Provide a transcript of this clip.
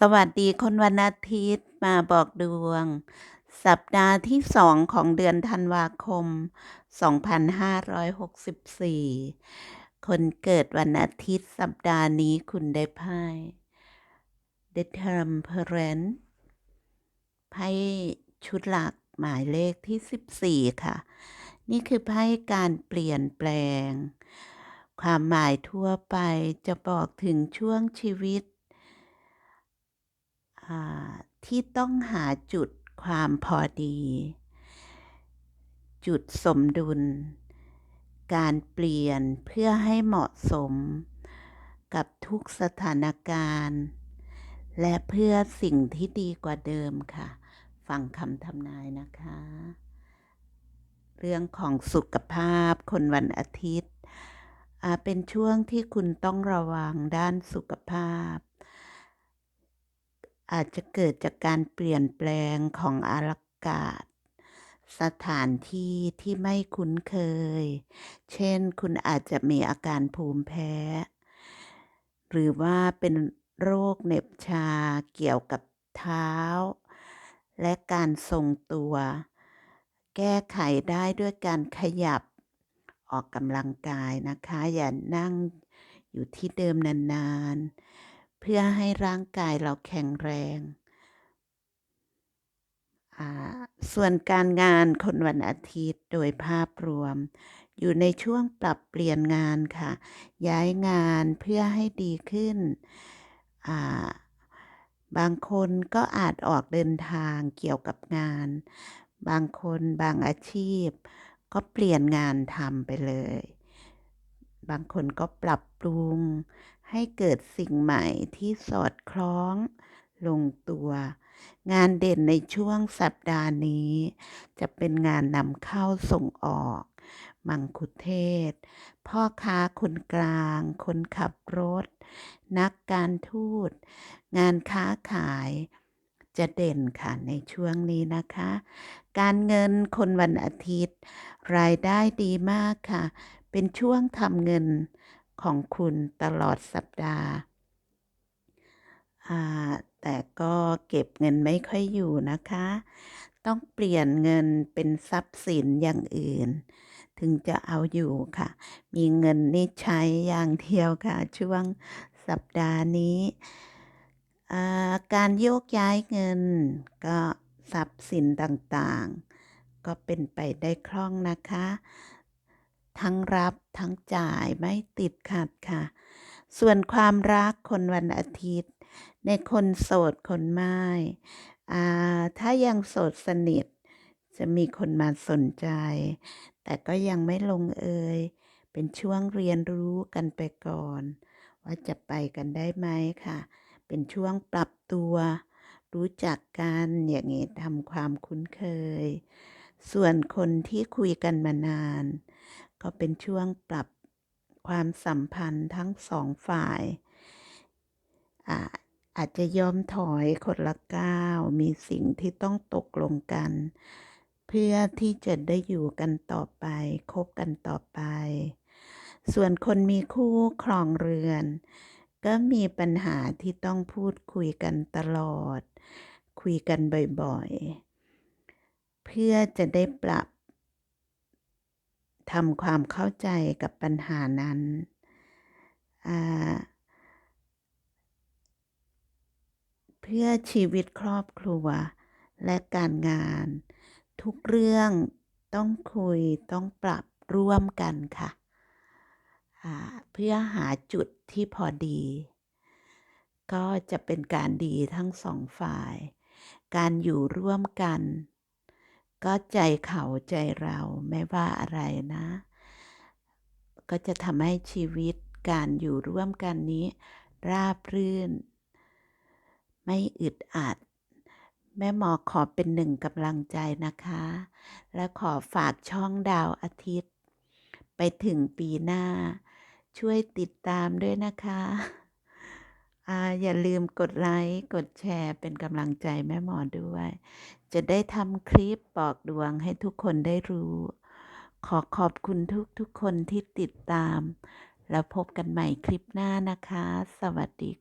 สวัสดีคนวันอาทิตย์มาบอกดวง สัปดาห์ที่สองของเดือนธันวาคม 2564 คนเกิดวันอาทิตย์สัปดาห์นี้คุณได้ไพ่ The Temperance ไพ่ชุดหลักหมายเลขที่ 14 ค่ะ นี่คือไพ่การเปลี่ยนแปลง ความหมายทั่วไปจะบอกถึงช่วงชีวิต ที่ต้องหาจุดความพอดี จุดสมดุล การเปลี่ยนเพื่อให้เหมาะสม กับทุกสถานการณ์ และเพื่อสิ่งที่ดีกว่าเดิมค่ะ ฟังคำทำนายนะคะ เรื่องของสุขภาพคนวันอาทิตย์ เป็นช่วงที่คุณต้องระวังด้านสุขภาพ อาจจะเกิดจากการเปลี่ยนแปลงของอากาศ สถานที่ที่ไม่คุ้นเคย เช่น คุณอาจจะมีอาการภูมิแพ้ หรือว่าเป็นโรคเหน็บชาเกี่ยวกับเท้า และการทรงตัว แก้ไขได้ด้วยการขยับออกกำลังกายนะคะ อย่านั่งอยู่ที่เดิมนานๆ พื่อให้ร่างกายเราแข็งแรง ส่วนการงานคนวันอาทิตย์โดยภาพรวม อยู่ในช่วงปรับเปลี่ยนงานค่ะ ย้ายงานเพื่อให้ดีขึ้น บางคนก็อาจออกเดินทางเกี่ยวกับงาน บางคนบางอาชีพ ก็เปลี่ยนงานทำไปเลย บางคนก็ปรับปรุง ให้เกิดสิ่งใหม่ที่สอดคล้อง ลงตัว งานเด่นในช่วงสัปดาห์นี้ จะเป็นงานนำเข้าส่งออก มังคุเทศ พ่อค้าคนกลาง คนขับรถ นักการทูต งานค้าขายจะเด่นค่ะในช่วงนี้นะคะ การเงินคนวันอาทิตย์ รายได้ดีมากค่ะ เป็นช่วงทำเงิน ของคุณตลอดสัปดาห์แต่ก็เก็บเงินไม่ค่อยอยู่นะคะ ต้องเปลี่ยนเงินเป็นทรัพย์สินอย่างอื่น ถึงจะเอาอยู่ค่ะ มีเงินนี่ใช้อย่างเดียวค่ะ ช่วงสัปดาห์นี้การโยกย้ายเงินก็ทรัพย์สินต่างๆ ก็เป็นไปได้คล่องนะคะ ทั้งรับทั้งจ่ายไม่ติดขัดค่ะ ส่วนความรักคนวันอาทิตย์ ในคนโสดคนไม่ถ้ายังโสดสนิท จะมีคนมาสนใจ แต่ก็ยังไม่ลงเอย เป็นช่วงเรียนรู้กันไปก่อน ว่าจะไปกันได้ไหมค่ะ เป็นช่วงปรับตัว รู้จักกันอย่างนี้ทำความคุ้นเคย ส่วนคนที่คุยกันมานาน ก็เป็นช่วงปรับความสัมพันธ์ทั้งสองฝ่ายอาอาจจะยอมถอยคนละก้าว มีสิ่งที่ต้องตกลงกัน เพื่อที่จะได้อยู่กันต่อไปคบกันต่อไป ส่วนคนมีคู่ครองเรือน ก็มีปัญหาที่ต้องพูดคุยกันตลอด คุยกันบ่อยๆ เพื่อจะได้ปรับ ทำความเข้าใจกับปัญหานั้น เพื่อชีวิตครอบครัวและการงาน ทุกเรื่องต้องคุยต้องปรับร่วมกันค่ะ เพื่อหาจุดที่พอดี ก็จะเป็นการดีทั้งสองฝ่าย การอยู่ร่วมกัน ก็ใจเขาใจเราไม่ว่าอะไรนะ ก็จะทำให้ชีวิตการอยู่ร่วมกันนี้ ราบรื่น ไม่อึดอัด แม่หมอขอเป็นหนึ่งกำลังใจนะคะ และขอฝากช่องดาวอาทิตย์ ไปถึงปีหน้า ช่วยติดตามด้วยนะคะ อ่าอย่าลืมกดไลค์กดแชร์เป็นกำลังใจแม่หมอด้วย จะได้ทำคลิปบอกดวงให้ทุกคนได้รู้ ขอขอบคุณทุกทุกคนที่ติดตาม แล้วพบกันใหม่คลิปหน้านะคะ สวัสดี